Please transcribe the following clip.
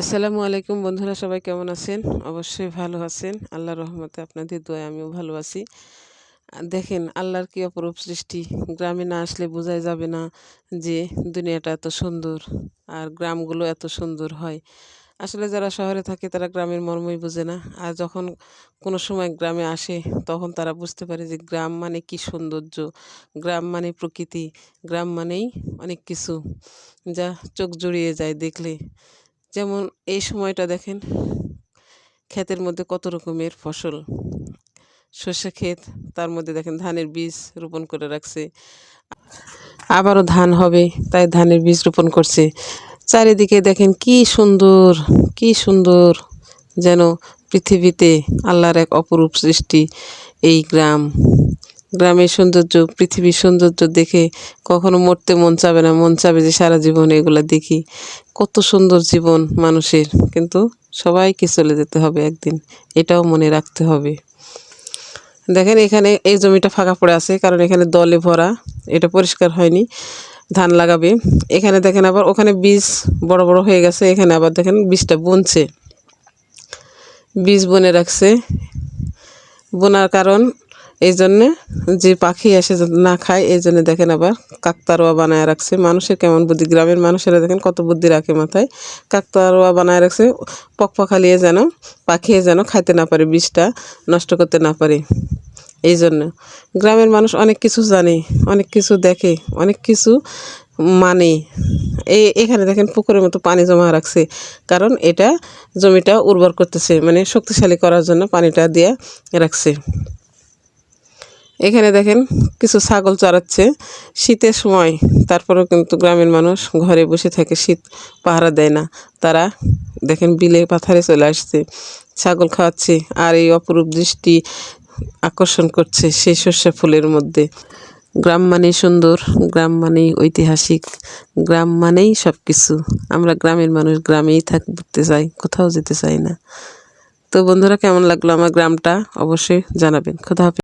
আসসালামু আলাইকুম বন্ধুরা, সবাই কেমন আছেন? অবশ্যই ভালো আছেন। আল্লাহর রহমতে আপনাদের দোয়া আমিও ভালো আছি। দেখেন, আল্লাহর কি অপরূপ সৃষ্টি। গ্রামে না আসলে বোঝাই যাবে না যে দুনিয়াটা এত সুন্দর আর গ্রামগুলো এত সুন্দর হয়। আসলে যারা শহরে থাকে তারা গ্রামের মর্মই বোঝে না। আর যখন কোনো সময় গ্রামে আসে, তখন তারা বুঝতে পারে যে গ্রাম মানে কি সৌন্দর্য, গ্রাম মানে প্রকৃতি, গ্রাম মানেই অনেক কিছু যা চোখ জুড়িয়ে যায় দেখলে। যেমন এই সময়টা দেখেন, ক্ষেতের মধ্যে কত রকমের ফসল। সর্ষে ক্ষেত, তার মধ্যে দেখেন ধানের বীজ রোপণ করে রাখছে। আবারও ধান হবে, তাই ধানের বীজ রোপণ করছে। চারিদিকে দেখেন কি সুন্দর কি সুন্দর যেন পৃথিবীতে আল্লাহর এক অপরূপ সৃষ্টি, এই গ্রাম। গ্রামের সৌন্দর্য, পৃথিবীর সৌন্দর্য দেখে কখনো মরতে মন চাবে না, মন চাবে যে সারা জীবন এগুলো দেখি। কত সুন্দর জীবন মানুষের, কিন্তু সবাইকে চলে যেতে হবে একদিন, এটাও মনে রাখতে হবে। দেখেন এখানে এই জমিটা ফাঁকা পড়ে আছে, কারণ এখানে দলে ভরা, এটা পরিষ্কার হয়নি, ধান লাগাবে। এখানে দেখেন আবার ওখানে বীজ বড় বড় হয়ে গেছে, এখানে আবার দেখেন বীজটা বুনছে। বীজ বনে রাখছে। বোনার কারণ এই জন্যে যে পাখি এসে না খায় এই জন্য দেখেন আবার কাকতারোয়া বানায় রাখছে। মানুষের কেমন বুদ্ধি, গ্রামের মানুষেরা দেখেন কত বুদ্ধি রাখে মাথায়। কাকতারোয়া বানায় রাখছে পক পখালিয়ে যেন, পাখিয়ে যেন খাইতে না পারে, বিষটা নষ্ট করতে না পারে। এই জন্য গ্রামের মানুষ অনেক কিছু জানে, অনেক কিছু দেখে, অনেক কিছু মানে। এই এখানে দেখেন পুকুরের মতো পানি জমা রাখছে, কারণ এটা জমিটা উর্বর করতেছে মানে শক্তিশালী করার জন্য পানিটা দিয়ে রাখছে। এখানে দেখেন কিছু ছাগল চড়াচ্ছে। শীতের সময়, তারপরেও কিন্তু গ্রামের মানুষ ঘরে বসে থাকে, শীত পাহারা দেয় না। তারা দেখেন বিলে পাথারে চলে আসছে, ছাগল খাওয়াচ্ছে আর এই অপরূপ দৃষ্টি আকর্ষণ করছে সেই সর্ষে ফুলের মধ্যে। গ্রাম মানেই সুন্দর, গ্রাম মানেই ঐতিহাসিক, গ্রাম মানেই সব কিছু আমরা গ্রামের মানুষ, গ্রামেই থাকতে চাই কোথাও যেতে চাই না। তো বন্ধুরা, কেমন লাগল আমার গ্রামটা? অবশ্যই জানাবেন। খোদা